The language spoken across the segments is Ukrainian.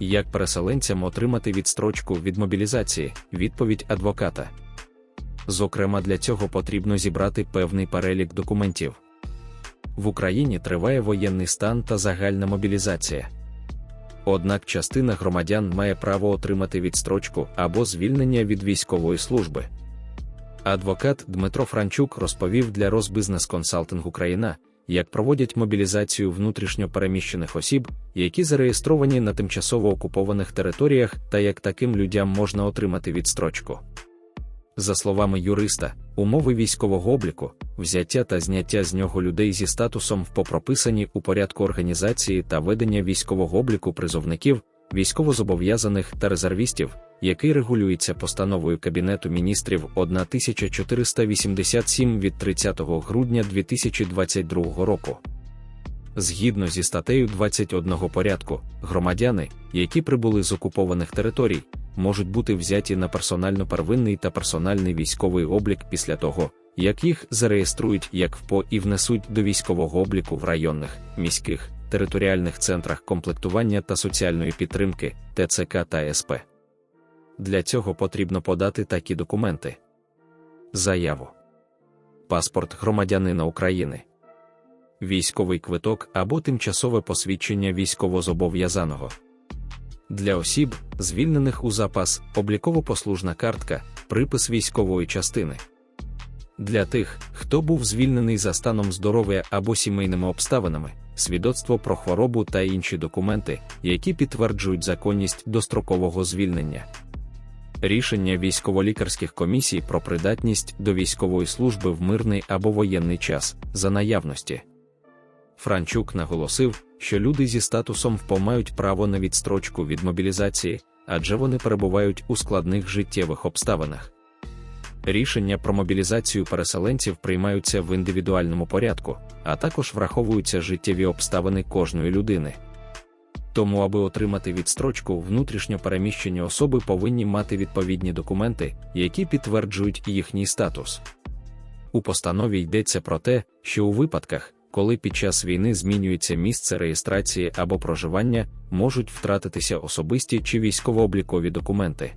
Як переселенцям отримати відстрочку від мобілізації? Відповідь адвоката. Зокрема, для цього потрібно зібрати певний перелік документів. В Україні триває воєнний стан та загальна мобілізація. Однак частина громадян має право отримати відстрочку або звільнення від військової служби. Адвокат Дмитро Франчук розповів для Розбизнес Консалтинг Україна, як проводять мобілізацію внутрішньо переміщених осіб, які зареєстровані на тимчасово окупованих територіях, та як таким людям можна отримати відстрочку. За словами юриста, умови військового обліку, взяття та зняття з нього людей зі статусом ВПО прописані у порядку організації та ведення військового обліку призовників, військовозобов'язаних та резервістів, який регулюється постановою Кабінету міністрів 1487 від 30 грудня 2022 року. Згідно зі статтею 21 порядку, громадяни, які прибули з окупованих територій, можуть бути взяті на персонально-первинний та персональний військовий облік після того, як їх зареєструють як ВПО і внесуть до військового обліку в районних, міських, територіальних центрах комплектування та соціальної підтримки ТЦК та СП. Для цього потрібно подати такі документи: заяву, паспорт громадянина України, військовий квиток або тимчасове посвідчення військовозобов'язаного. Для осіб, звільнених у запас, обліково-послужна картка, припис військової частини. Для тих, хто був звільнений за станом здоров'я або сімейними обставинами, свідоцтво про хворобу та інші документи, які підтверджують законність дострокового звільнення. Рішення військово-лікарських комісій про придатність до військової служби в мирний або воєнний час за наявності. Франчук наголосив, що люди зі статусом ВПО мають право на відстрочку від мобілізації, адже вони перебувають у складних життєвих обставинах. Рішення про мобілізацію переселенців приймаються в індивідуальному порядку, а також враховуються життєві обставини кожної людини. Тому, аби отримати відстрочку, внутрішньо переміщені особи повинні мати відповідні документи, які підтверджують їхній статус. У постанові йдеться про те, що у випадках, коли під час війни змінюється місце реєстрації або проживання, можуть втратитися особисті чи військово-облікові документи.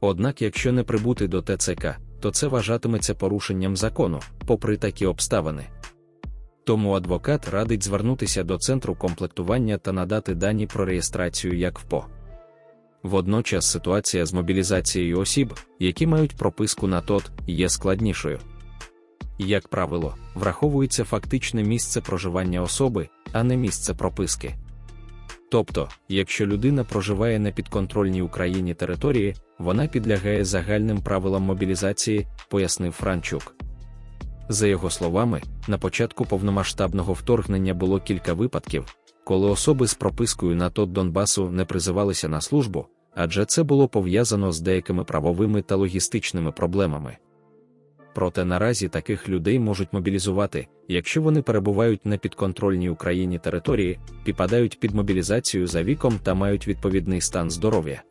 Однак, якщо не прибути до ТЦК, то це вважатиметься порушенням закону, попри такі обставини. Тому адвокат радить звернутися до центру комплектування та надати дані про реєстрацію як ВПО. Водночас ситуація з мобілізацією осіб, які мають прописку на ТОТ, є складнішою. Як правило, враховується фактичне місце проживання особи, а не місце прописки. Тобто, якщо людина проживає на підконтрольній Україні території, вона підлягає загальним правилам мобілізації, пояснив Франчук. За його словами, на початку повномасштабного вторгнення було кілька випадків, коли особи з пропискою на ТОТ Донбасу не призивалися на службу, адже це було пов'язано з деякими правовими та логістичними проблемами. Проте наразі таких людей можуть мобілізувати, якщо вони перебувають на підконтрольній Україні території, підпадають під мобілізацію за віком та мають відповідний стан здоров'я.